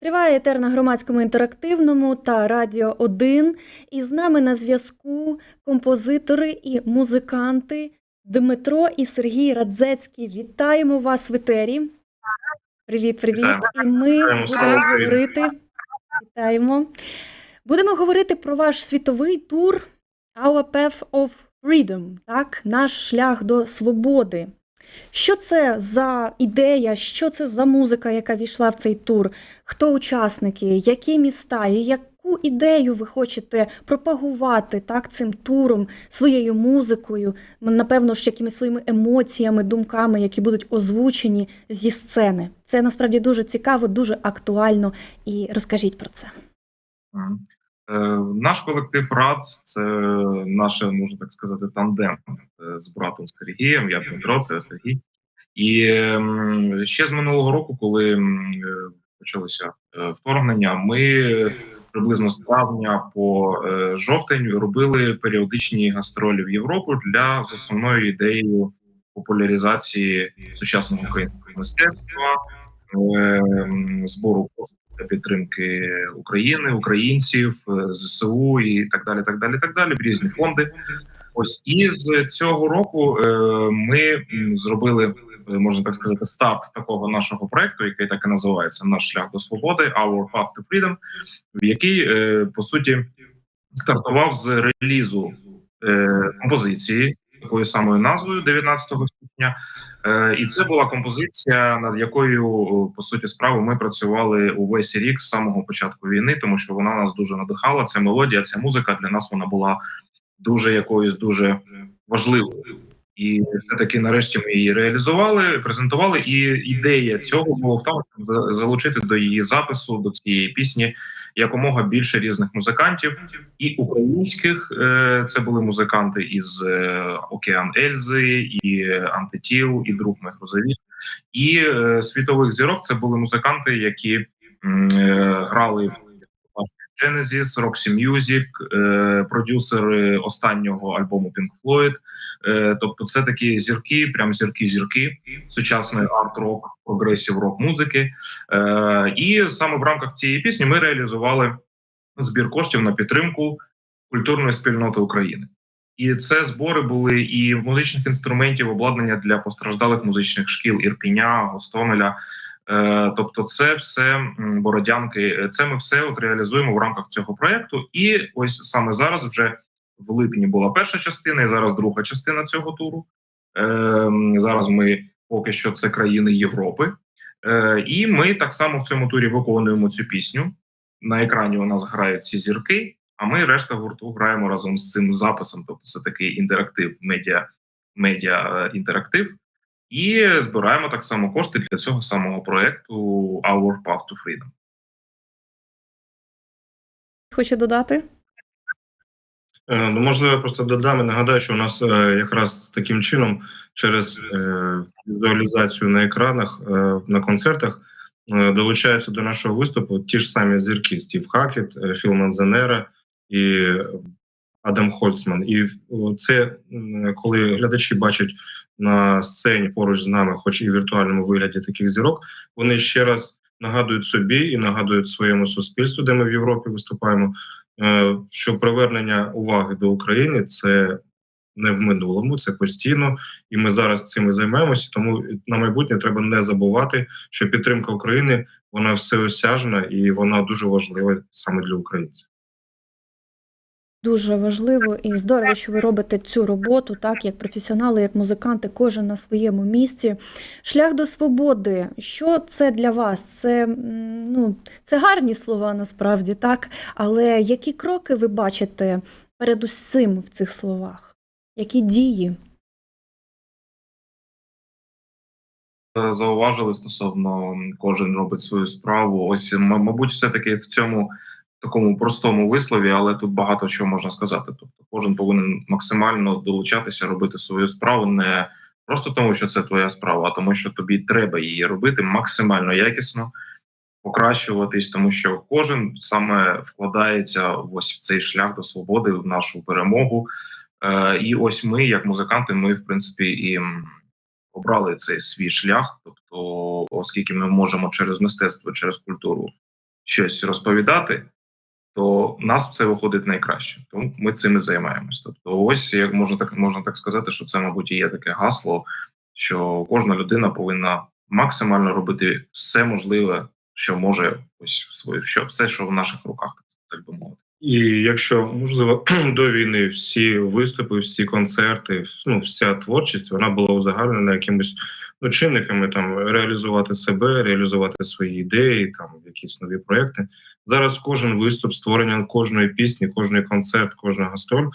Триває етер на громадському інтерактивному та Радіо 1. І з нами на зв'язку композитори і музиканти Дмитро і Сергій Радзецький. Вітаємо вас в етері. Привіт, привіт. І ми будемо говорити. Вітаємо. Будемо говорити про ваш світовий тур Our Path of Freedom, так? Наш шлях до свободи. Що це за ідея, що це за музика, яка війшла в цей тур? Хто учасники, які міста, і яку ідею ви хочете пропагувати так, цим туром, своєю музикою, напевно ж, якимись своїми емоціями, думками, які будуть озвучені зі сцени? Це насправді дуже цікаво, дуже актуально. І розкажіть про це. Е, Наш колектив РАЦ це наше, можна так сказати, тандем е, з братом Сергієм. Я Дмитро, це Сергій. І ем, ще з минулого року, коли е, почалося вторгнення, ми приблизно з травня по жовтень робили періодичні гастролі в Європу для з основною ідеєю популяризації сучасного українського мистецтва, ем, збору підтримки України, українців, е, ЗСУ і так далі. Так далі, так далі. Різні фонди. Ось і з цього року е, ми зробили, е, можна так сказати, старт такого нашого проекту, який так і називається Наш шлях до свободи, Our Path to Freedom, в який по суті стартував з релізу композиції такою самою назвою 19 січня. Е, І це була композиція, над якою по суті справи ми працювали увесь рік з самого початку війни, тому що вона нас дуже надихала. Ця мелодія, ця музика для нас вона була дуже якоюсь дуже важливою. І все таки нарешті ми її реалізували, презентували. І ідея цього була в тому, щоб залучити до її запису до цієї пісні якомога більше різних музикантів і українських. е, Це були музиканти із е, Океан Ельзи, і Антитіл, і друг ми грузові. І е, світових зірок це були музиканти, які грали в Genesis, Roxy Music, е, продюсери останнього альбому Pink Floyd. Е, тобто, це такі зірки, прям зірки-зірки сучасної арт-рок, прогресів рок музики. Е, і саме в рамках цієї пісні ми реалізували збір коштів на підтримку культурної спільноти України. І це збори були і музичних інструментів, обладнання для постраждалих музичних шкіл Ірпіня, Гостомеля. Е, тобто, це все бородянки. Це ми все от реалізуємо в рамках цього проекту. І ось саме зараз, вже в липні, була перша частина, і зараз друга частина цього туру. Е, зараз ми поки що це країни Європи. Е, і ми так само в цьому турі виконуємо цю пісню. На екрані у нас грають ці зірки, а ми решта гурту граємо разом з цим записом. Тобто, це такий інтерактив, медіа, медіа інтерактив. І збираємо так само кошти для цього самого проекту Our Path to Freedom. Хочу додати? Е, Ну, можливо, я просто додам і нагадаю, що у нас е, якраз таким чином через е, візуалізацію на екранах е, на концертах е, долучаються до нашого виступу ті ж самі зірки: Стів Хакет, Філ Манзанера і Адам Хольцман. І це коли глядачі бачать на сцені поруч з нами, хоч і в віртуальному вигляді таких зірок, вони ще раз нагадують собі і нагадують своєму суспільству, де ми в Європі виступаємо, е, що привернення уваги до України це не в минулому, це постійно, і ми зараз цим і займаємося. Тому на майбутнє треба не забувати, що підтримка України вона всеосяжна і вона дуже важлива саме для українців. Дуже важливо і здорово, що ви робите цю роботу, так як професіонали, як музиканти, кожен на своєму місці. Шлях до свободи. Що це для вас? Це ну це гарні слова насправді, так. Але які кроки ви бачите перед усім в цих словах? Які дії? Е, Зауважили стосовно кожен робить свою справу. Ось мабуть, все таки в цьому такому простому вислові, але тут багато чого можна сказати. Тобто, кожен повинен максимально долучатися, робити свою справу не просто тому, що це твоя справа, а тому, що тобі треба її робити максимально якісно, покращуватись, тому що кожен саме вкладається в ось в цей шлях до свободи, в нашу перемогу. Е, і ось ми, як музиканти, ми в принципі і обрали цей свій шлях. Тобто, оскільки ми можемо через мистецтво, через культуру щось розповідати, то нас це виходить найкраще. Тому ми цим і займаємось. Тобто, ось як можна так можна так сказати, що це, мабуть, і є таке гасло, що кожна людина повинна максимально робити все можливе, що може, ось своє, що все, що в наших руках, так би мовити. І якщо можливо до війни всі виступи, всі концерти, ну вся творчість вона була узагальнена якимись ну, чинниками там реалізувати себе, реалізувати свої ідеї, там якісь нові проекти. Зараз кожен виступ, створення кожної пісні, кожний концерт, кожна гастроль,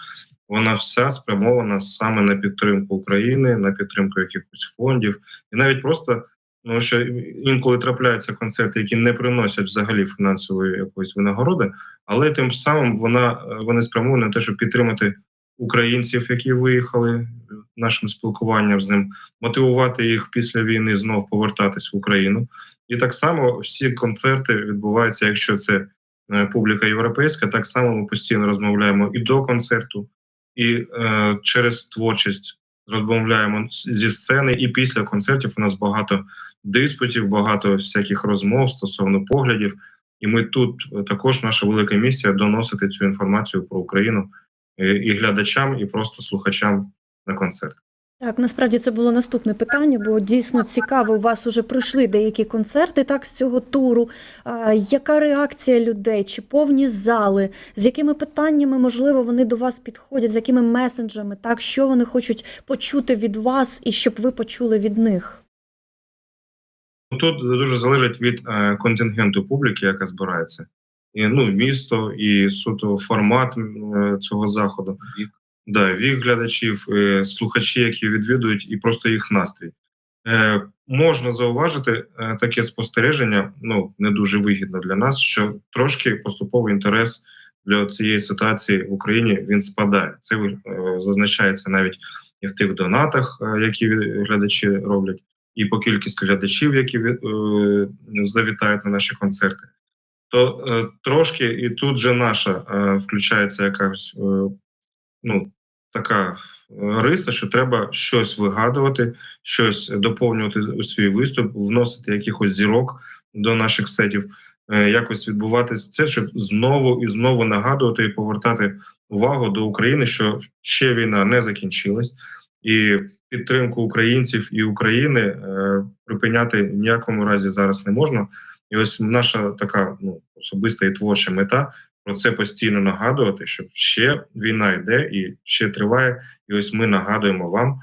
вона вся спрямована саме на підтримку України, на підтримку якихось фондів, і навіть просто ну що інколи трапляються концерти, які не приносять взагалі фінансової якоїсь винагороди, але тим самим вона вони спрямовані на те, щоб підтримати українців, які виїхали нашим спілкуванням з ним, мотивувати їх після війни знов повертатись в Україну. І так само всі концерти відбуваються, якщо це е, публіка європейська, так само ми постійно розмовляємо і до концерту, і е, через творчість розмовляємо зі сцени, і після концертів у нас багато диспутів, багато всяких розмов стосовно поглядів. І ми тут е, також наша велика місія доносити цю інформацію про Україну і глядачам, і просто слухачам на концерт. Так, насправді це було наступне питання, бо дійсно цікаво. У вас уже пройшли деякі концерти так з цього туру. А, яка реакція людей? Чи повні зали? З якими питаннями можливо вони до вас підходять? З якими месенджами? Так, що вони хочуть почути від вас, і щоб ви почули від них? Тут дуже залежить від е, контингенту публіки, яка збирається, і ну місто, і суто формат е, цього заходу. Да, вік глядачів, е, слухачі, які відвідують, і просто їх настрій. Е, Можна зауважити таке спостереження, ну не дуже вигідно для нас, що трошки поступовий інтерес для цієї ситуації в Україні він спадає. Це е, зазначається навіть і в тих донатах, які глядачі роблять, і по кількості глядачів, які е, завітають на наші концерти. То е, трошки і тут же наша е, включається якась ну така риса, що треба щось вигадувати, щось доповнювати у свій виступ, вносити якихось зірок до наших сетів, якось відбуватися це, щоб знову і знову нагадувати і повертати увагу до України, що ще війна не закінчилась, і підтримку українців і України е, припиняти в ніякому разі зараз не можна. І ось наша така ну особиста і творча мета про це постійно нагадувати, що ще війна йде і ще триває. І ось ми нагадуємо вам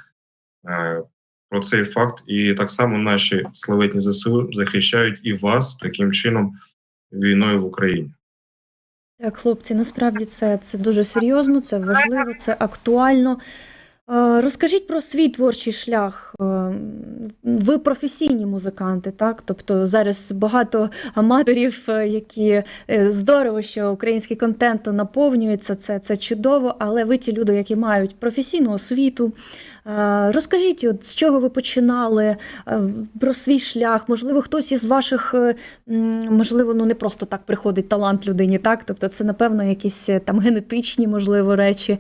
е, про цей факт. І так само наші славетні ЗСУ захищають і вас таким чином війною в Україні. Так, хлопці, насправді це, це дуже серйозно, це важливо, це актуально. Е, Розкажіть про свій творчий шлях. Е, Ви професійні музиканти, так? Тобто зараз багато аматорів, е, які здорово, що український контент наповнюється, це, це чудово, але ви ті люди, які мають професійну освіту. Розкажіть, от, з чого ви починали, про свій шлях. Можливо, хтось із ваших, можливо, ну не просто так приходить талант людині, так? Тобто це, напевно, якісь там генетичні, можливо, речі,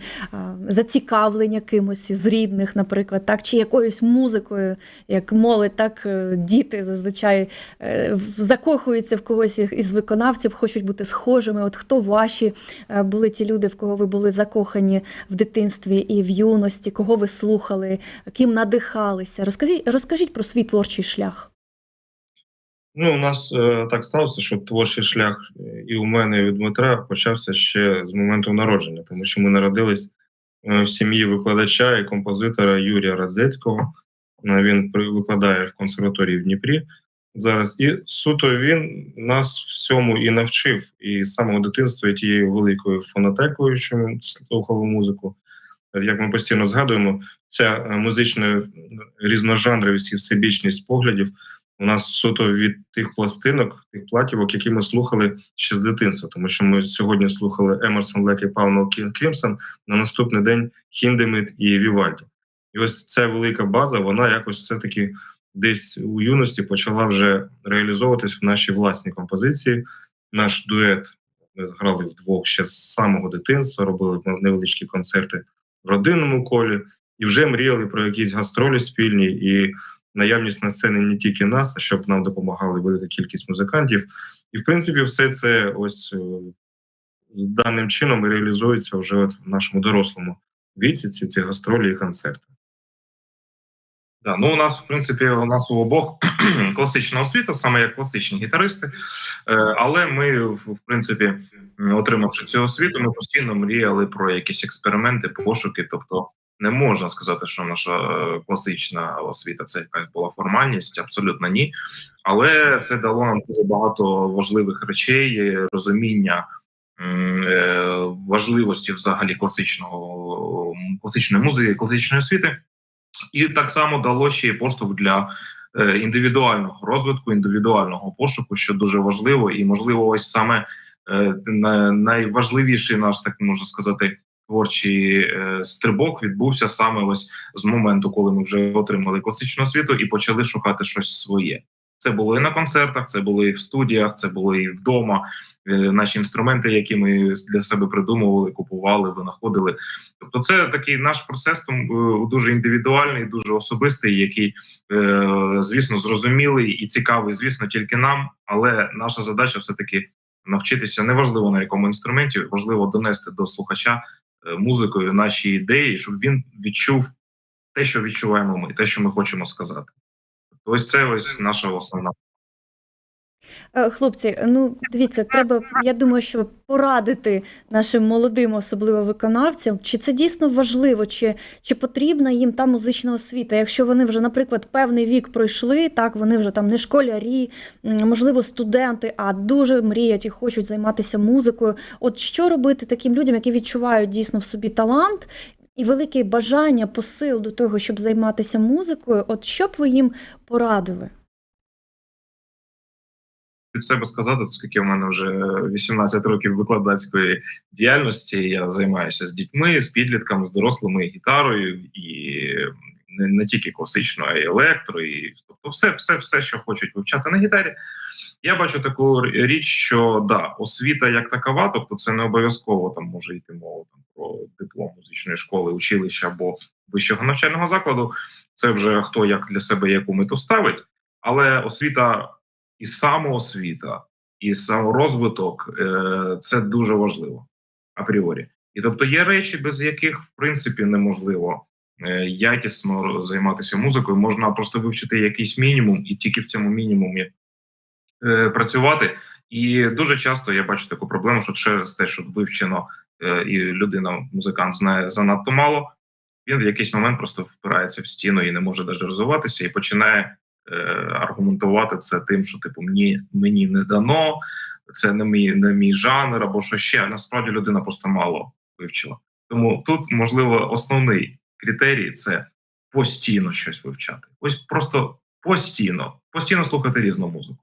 зацікавлення кимось з рідних, наприклад, так, чи якоюсь музикою, як молодь, так е, діти зазвичай е, закохуються в когось із- із виконавців, хочуть бути схожими. От хто ваші е, були ті люди, в кого ви були закохані в дитинстві і в юності, кого ви слухали, ким надихалися? Розкажіть, розкажіть про свій творчий шлях. Ну, у нас е, так сталося, що творчий шлях і у мене, і у Дмитра почався ще з моменту народження, тому що ми народились в сім'ї викладача і композитора Юрія Радзецького. Е, Він викладає в консерваторії в Дніпрі зараз. І суто він нас всьому і навчив. І з самого дитинства і тією великою фонотекою, що слухали музику. Е, Як ми постійно згадуємо, ця е, музична різножанровість і всебічність поглядів у нас суто від тих пластинок, тих платівок, які ми слухали ще з дитинства, тому що ми сьогодні слухали Емерсон, Лек і Павло Крімсон, на наступний день Хіндемит і Вівальді. І ось ця велика база, вона якось все-таки десь у юності почала вже реалізовуватись в нашій власній композиції. Наш дует ми грали вдвох ще з самого дитинства, робили невеличкі концерти в родинному колі. і вже мріяли про якісь гастролі спільні і наявність на сцені не тільки нас, а щоб нам допомагали велика кількість музикантів. І в принципі, все це ось е, даним чином реалізується вже от в нашому дорослому віці. Ці, ці гастролі і концерти. Да, ну у нас, в принципі, у нас у обох класична освіта, саме як класичні гітаристи. Е, але ми, в принципі, отримавши цю освіту, ми постійно мріяли про якісь експерименти, пошуки. Тобто, не можна сказати, що наша е, класична освіта це якась була формальність, абсолютно ні. Але це дало нам дуже багато важливих речей, е, розуміння е, важливості взагалі класичного класичної музики, класичної освіти. І так само дало ще поштовх для індивідуального розвитку, індивідуального пошуку, що дуже важливо, і можливо, ось саме найважливіший наш, так можна сказати, творчий е, стрибок відбувся саме ось з моменту, коли ми вже отримали класичну освіту і почали шукати щось своє. Це було і на концертах, це було і в студіях, це було і вдома. Е, Наші інструменти, які ми для себе придумували, купували, винаходили. Тобто, це такий наш процес там, е, дуже індивідуальний, дуже особистий, який, звісно, зрозумілий і цікавий, звісно, тільки нам. Але наша задача все таки навчитися неважливо на якому інструменті, важливо донести до слухача музикою наші ідеї, щоб він відчув те, що відчуваємо ми, те, що ми хочемо сказати. Ось це ось наша основна. Е, Хлопці, ну дивіться, треба, я думаю, що порадити нашим молодим, особливо виконавцям, чи це дійсно важливо, чи, чи потрібна їм та музична освіта. Якщо вони вже, наприклад, певний вік пройшли, так вони вже там не школярі, можливо, студенти, а дуже мріють і хочуть займатися музикою. От що робити таким людям, які відчувають дійсно в собі талант і велике бажання, посил до того, щоб займатися музикою? От що б ви їм порадили? Від себе сказати, оскільки в мене вже 18 років викладацької діяльності. Я займаюся з дітьми, з підлітками, з дорослими і гітарою, і не, не тільки класичною, а й електро, і тобто, все, все, все, що хочуть вивчати на гітарі. Я бачу таку річ, що да, освіта як такова, тобто це не обов'язково там може йти мова там про диплом музичної школи, училища або вищого навчального закладу. Це вже хто як для себе яку мету ставить, але освіта і самоосвіта, і саморозвиток е, це дуже важливо апріорі. І тобто є речі, без яких в принципі неможливо е, якісно займатися музикою. Можна просто вивчити якийсь мінімум, і тільки в цьому мінімумі е, працювати. І дуже часто я бачу таку проблему, що через те, що вивчено і людина, музикант знає занадто мало, він в якийсь момент просто впирається в стіну і не може навіть розвиватися, і починає е, аргументувати це тим, що типу мені, мені не дано, це не мій, не мій жанр або що ще. Насправді людина просто мало вивчила. Тому тут можливо основний критерій це постійно щось вивчати. Ось просто постійно, постійно слухати різну музику.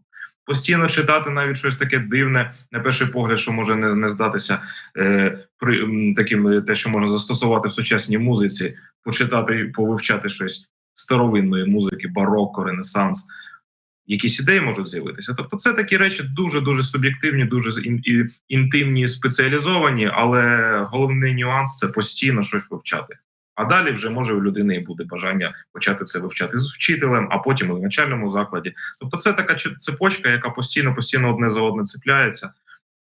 Постійно читати навіть щось таке дивне, на перший погляд, що може не, не здатися е, при таким, те, що можна застосувати в сучасній музиці, почитати, повивчати щось старовинної музики, бароко, ренесанс. Якісь ідеї можуть з'явитися. Тобто, це такі речі дуже дуже суб'єктивні, дуже інтимні, спеціалізовані, але головний нюанс це постійно щось вивчати. А далі вже може у людини і буде бажання почати це вивчати з вчителем, а потім в навчальному закладі. Тобто, це така цепочка, яка постійно постійно одне за одне цепляється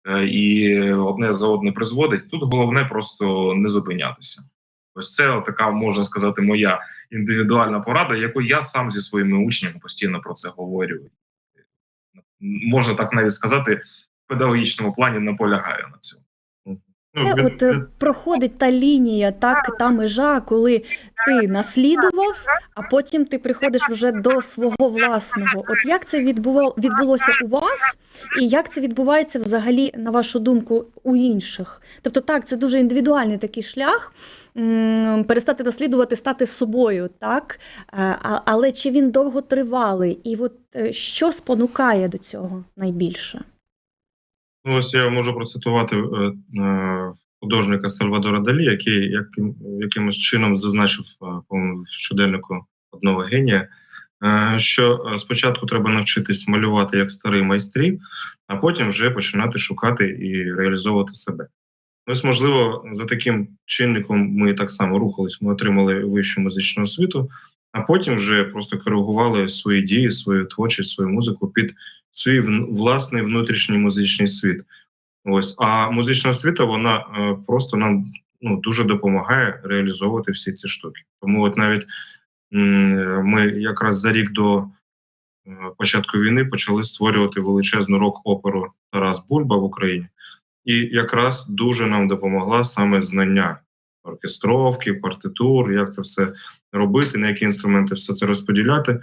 е, і одне за одне призводить. Тут головне просто не зупинятися. Ось це така можна сказати моя індивідуальна порада, яку я сам зі своїми учнями постійно про це говорю. Можна так навіть сказати, в педагогічному плані наполягаю на цьому. Ну, Де от е, проходить та лінія, так, та межа, коли ти наслідував, а потім ти приходиш вже до свого власного. От як це відбувало, відбулося у вас, і як це відбувається взагалі, на вашу думку, у інших? Тобто, так, це дуже індивідуальний такий шлях перестати наслідувати, стати собою, так? Е, Але чи він довготривалий? І от е, що спонукає до цього найбільше? Ну, ось я можу процитувати е, е, художника Сальвадора Далі, який яким, якимось чином зазначив е, в щоденнику одного генія, що спочатку треба навчитись малювати як старі майстрі, а потім вже починати шукати і реалізовувати себе. Ось, можливо, за таким чинником ми так само рухались. Ми отримали вищу музичну освіту, а потім вже просто коригували свої дії, свою творчість, свою музику під свій власний внутрішній музичний світ. Ось, а музична освіта вона е, просто нам ну, дуже допомагає реалізовувати всі ці штуки. Тому, от навіть ми якраз за рік до е, початку війни почали створювати величезну рок-оперу Тарас Бульба в Україні. І якраз дуже нам допомогла саме знання оркестровки, партитур, як це все робити, на які інструменти все це розподіляти.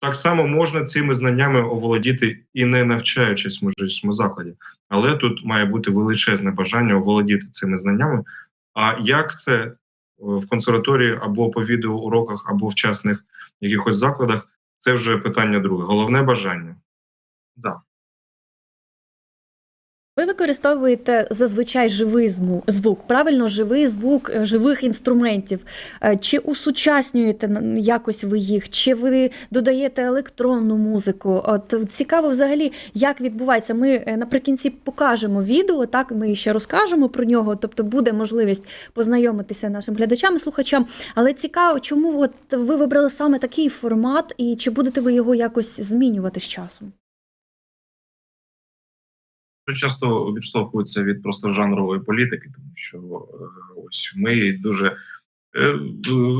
Так само можна цими знаннями оволодіти і не навчаючись в закладі, але тут має бути величезне бажання оволодіти цими знаннями. А як це е, в консерваторії або по відеоуроках, або в частних якихось закладах, це вже питання друге. Головне бажання. Да. Ви використовуєте зазвичай живий звук, правильно, живий звук е, живих інструментів. Е, Чи усучаснюєте якось ви їх, чи ви додаєте електронну музику? От цікаво взагалі, як відбувається. Ми е, наприкінці покажемо відео, так ми ще розкажемо про нього, тобто буде можливість познайомитися нашим глядачам і слухачам. Але цікаво, чому от ви вибрали саме такий формат, і чи будете ви його якось змінювати з часом? Часто відштовхуються від просто жанрової політики, тому що е, ось ми дуже, е,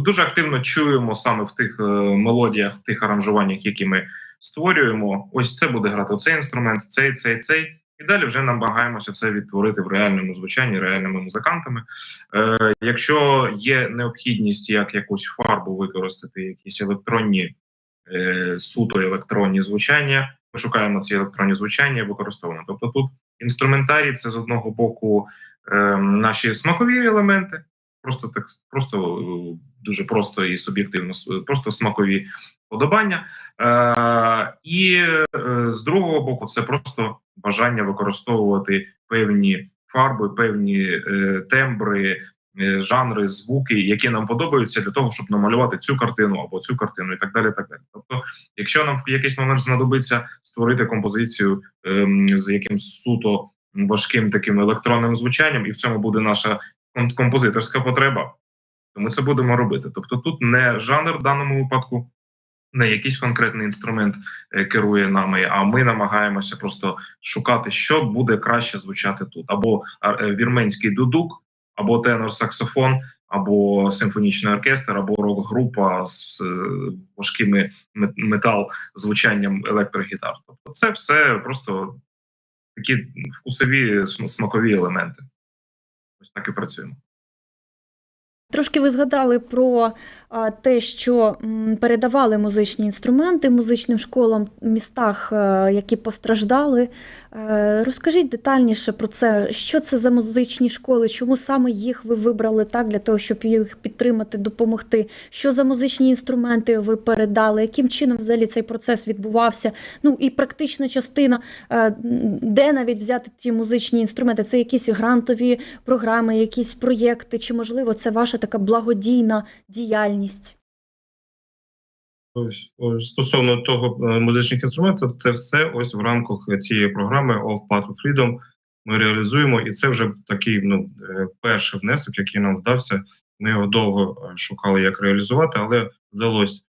дуже активно чуємо саме в тих е, мелодіях, тих аранжуваннях, які ми створюємо. Ось це буде грати цей інструмент, цей, цей, цей. І далі вже намагаємося це відтворити в реальному звучанні, реальними музикантами. Е, якщо є необхідність як якусь фарбу використати, якісь електронні е, суто електронні звучання, ми шукаємо ці електронні звучання використовуємо. Тобто тут інструментарій це з одного боку е, наші смакові елементи, просто так, просто е, дуже просто і суб'єктивно, просто смакові подобання. Е, і е, з другого боку, це просто бажання використовувати певні фарби, певні е, тембри, жанри, звуки, які нам подобаються для того, щоб намалювати цю картину або цю картину, і так далі. Так далі. Тобто, якщо нам в якийсь момент знадобиться створити композицію ем, з якимсь суто важким таким електронним звучанням, і в цьому буде наша ком- композиторська потреба, то ми це будемо робити. Тобто, тут не жанр в даному випадку. Не якийсь конкретний інструмент е, керує нами, а ми намагаємося просто шукати, що буде краще звучати тут, або е, вірменський дудук, або тенор-саксофон, або симфонічний оркестр, або рок-група з е, важкими метал звучанням електрогітар. Тобто, це все просто такі вкусові смакові елементи. Ось так і працюємо. Трошки ви згадали про те, що передавали музичні інструменти музичним школам в містах, е, які постраждали. Е, Розкажіть детальніше про це. Що це за музичні школи? Чому саме їх ви вибрали так для того, щоб їх підтримати, допомогти? Що за музичні інструменти ви передали? Яким чином взагалі цей процес відбувався? Ну і практична частина, е, де навіть взяти ті музичні інструменти? Це якісь грантові програми, якісь проєкти, чи можливо це ваша така благодійна діяльність? Стосовно того е, музичних інструментів, це все ось в рамках цієї програми Of Path of Freedom ми реалізуємо, і це вже такий ну е, перший внесок, який нам вдався. Ми його довго е, шукали, як реалізувати, але вдалося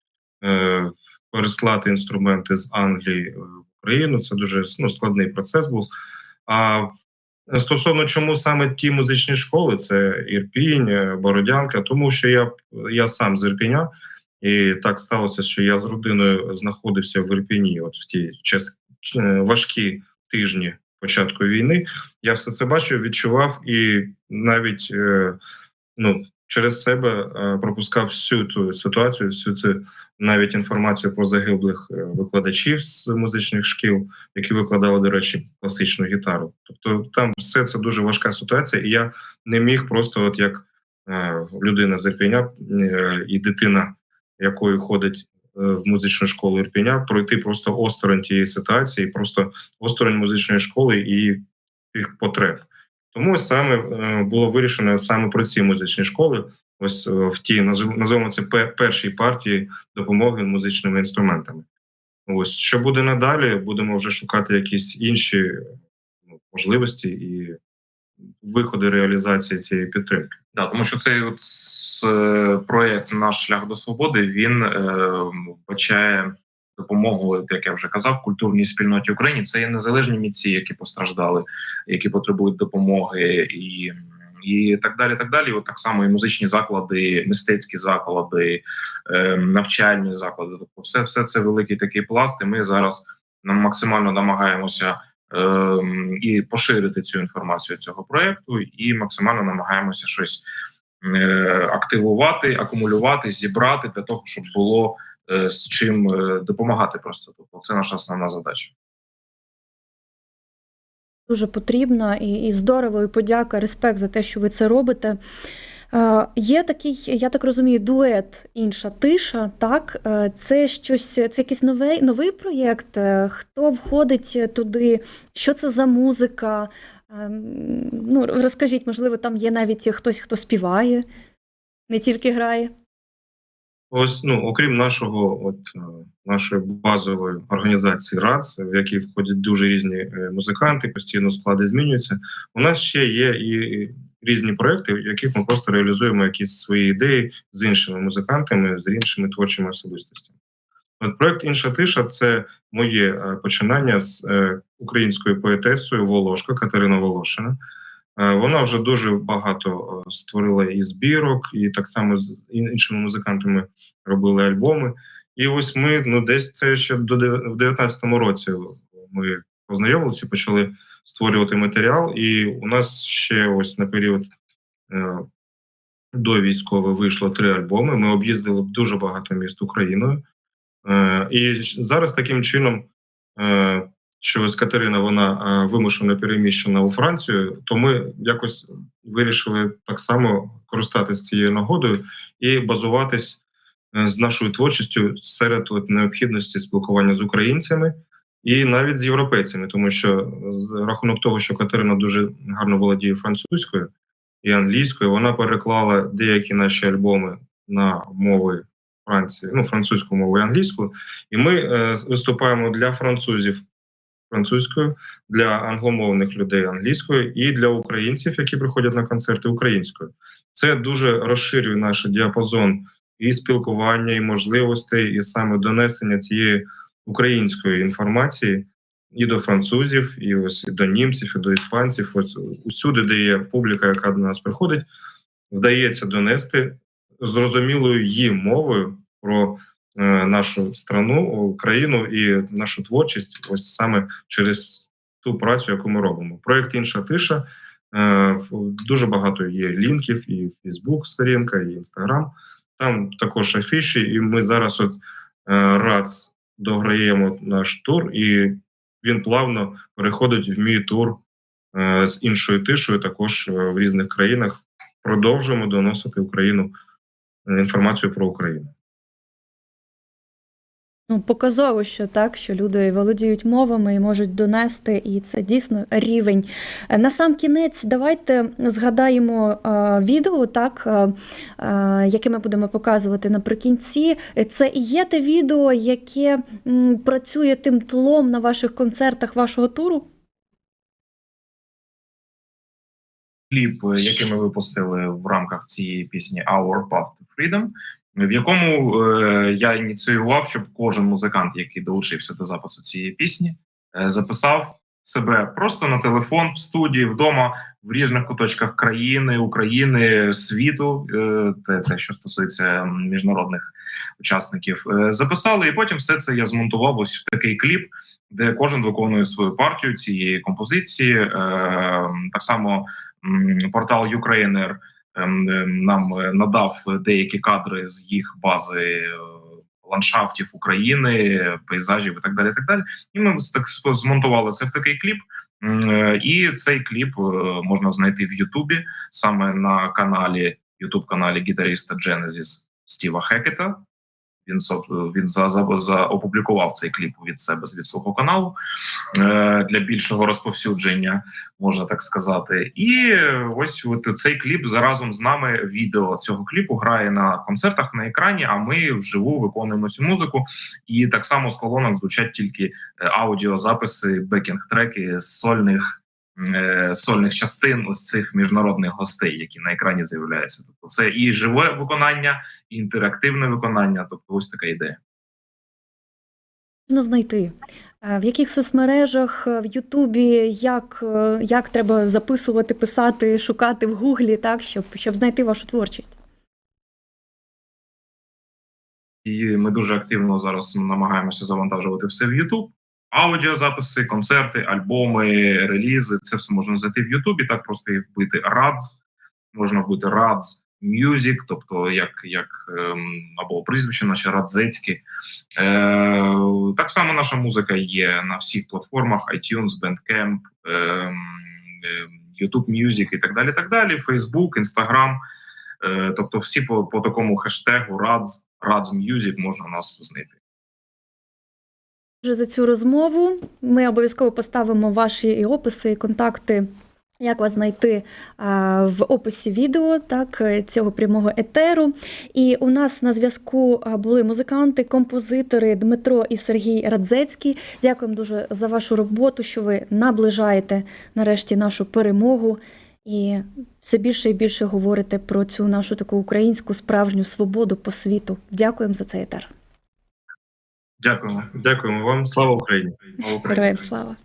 е, переслати інструменти з Англії в Україну. Це дуже ну, складний процес був. А стосовно чому саме ті музичні школи, це Ірпінь, е, Бородянка, тому що я, я сам з Ірпіня. І так сталося, що я з родиною знаходився в Ірпіні, от в ті час е, важкі тижні початку війни. Я все це бачив, відчував і навіть е, ну, через себе е, пропускав всю ту ситуацію, всю цю навіть інформацію про загиблих е, викладачів з музичних шкіл, які викладали, до речі, класичну гітару. Тобто там все це дуже важка ситуація, і я не міг просто, от як е, людина з Ірпіня і дитина якої ходить в музичну школу Ірпіня, пройти просто осторонь тієї ситуації, просто осторонь музичної школи і тих потреб. Тому саме е, було вирішено саме про ці музичні школи. Ось е, в ті називаємо це першій партії допомоги музичними інструментами. Ось що буде надалі, будемо вже шукати якісь інші ну, можливості і виходи реалізації цієї підтримки. Да, тому що цей от е, проект Наш шлях до свободи він е, вбачає допомогу, як я вже казав, культурній спільноті України. Це є незалежні митці, які постраждали, які потребують допомоги, і, і так далі. Так далі. От так само і музичні заклади, мистецькі заклади, е, навчальні заклади. Тобто, все, все це великий такий пласт. І ми зараз нам максимально намагаємося ем, і поширити цю інформацію цього проекту, і максимально намагаємося щось е, активувати, акумулювати, зібрати для того, щоб було з чим е, допомагати. Просто тобто це наша основна задача. Дуже потрібно і, і здорово, і подяка, респект за те, що ви це робите. Е, є такий, я так розумію, дует інша тиша. Так, Е, це щось, це якийсь новий, новий проєкт. Е, Хто входить туди? Що це за музика? Е, ну, розкажіть, можливо, там є навіть хтось, хто співає, не тільки грає. Ось, ну, окрім нашого, от е, нашої базової організації РАЦ, в якій входять дуже різні е, музиканти, постійно склади змінюються. У нас ще є і різні проекти, в яких ми просто реалізуємо якісь свої ідеї з іншими музикантами, з іншими творчими особистостями. От проект Інша тиша це моє е, починання з українською поетесою Волошка Катерина Волошина. Е, Вона вже дуже багато е, створила і збірок, і так само з іншими музикантами робили альбоми. І ось ми ну десь це ще до в 19-му році ми познайомилися, почали створювати матеріал. І у нас ще ось на період е, до військового вийшло три альбоми. Ми об'їздили дуже багато міст Україною. І зараз таким чином, що ось Катерина вона е, вимушено переміщена у Францію, то ми якось вирішили так само користатися цією нагодою і базуватись е, з нашою творчістю серед от, необхідності спілкування з українцями і навіть з європейцями, тому що з рахунок того, що Катерина дуже гарно володіє французькою і англійською, вона переклала деякі наші альбоми на мови Франції, ну французьку мову і англійську, і ми е, виступаємо для французів французькою, для англомовних людей англійською і для українців, які приходять на концерти українською. Це дуже розширює наш діапазон і спілкування, і можливостей, і саме донесення цієї української інформації і до французів, і ось і до німців, і до іспанців. Ось усюди, де є публіка, яка до нас приходить, вдається донести зрозумілою їм мовою про нашу страну, Україну і нашу творчість, ось саме через ту працю, яку ми робимо. Проект інша тиша. Е, дуже багато є лінків, і Фейсбук сторінка, і Інстаграм. Там також афіші, і ми зараз от е, РАЦ дограємо наш тур, і він плавно переходить в мій тур е, з іншою тишою, також е, в різних країнах. Продовжуємо доносити Україну е, інформацію про Україну. Ну, показово, що так, що люди володіють мовами і можуть донести, і це дійсно рівень. Е, На сам кінець, давайте згадаємо е, відео, так, е, яке ми будемо показувати наприкінці. Це і є те відео, яке працює тим тлом на ваших концертах вашого туру. кліп, який ми випустили в рамках цієї пісні Our Path to Freedom, в якому е, я ініціював, щоб кожен музикант, який долучився до запису цієї пісні, е, записав себе просто на телефон в студії вдома в різних куточках країни, України, світу, е, те, те, що стосується міжнародних учасників, записали, і потім все це я змонтував ось в такий кліп, де кожен виконує свою партію цієї композиції. Так само портал Ukrainer нам е, надав деякі кадри з їх бази е, ландшафтів України, пейзажів і так далі. Так далі. І ми так змонтували це в такий кліп. Е, І цей кліп можна знайти в Ютубі саме на каналі Ютуб каналі гітариста Genesis Стіва Хекета. Він він за, за, за опублікував цей кліп від себе від свого каналу е, для більшого розповсюдження, можна так сказати. І ось от цей кліп заразом з нами відео цього кліпу грає на концертах на екрані. А ми вживу виконуємо цю музику. І так само з колонок звучать тільки е, аудіозаписи, бекінг-треки з сольних сольних частин ось цих міжнародних гостей, які на екрані з'являються. Тобто це і живе виконання, і інтерактивне виконання. Тобто, ось така ідея. Можна знайти. Е, В яких соцмережах, е, в Ютубі, як, е, як треба записувати, писати, шукати в Гуглі, так, щоб, щоб знайти вашу творчість? І ми дуже активно зараз намагаємося завантажувати все в YouTube. Аудіозаписи, концерти, альбоми, релізи. Це все можна знайти в Ютубі. Так просто і вбити RADS, можна вбити RADS Music, тобто як, як ем, або прізвище наше Радзецьке. Е, так само наша музика є на всіх платформах: iTunes, Bandcamp, ем, YouTube Music і так далі. Так далі. Facebook, Instagram. Е, тобто, всі по, по такому хештегу RADS Music можна нас знайти. За цю розмову. Ми обов'язково поставимо ваші і описи, і контакти, як вас знайти в описі відео, так, е, цього прямого етеру. І у нас на зв'язку були музиканти, композитори Дмитро і Сергій Радзецький. Дякуємо дуже за вашу роботу, що ви наближаєте нарешті нашу перемогу. І все більше і більше говорите про цю нашу таку українську справжню свободу по світу. Дякуємо за цей етер. Дякуємо. Дякуємо вам. Слава Україні! Героям слава!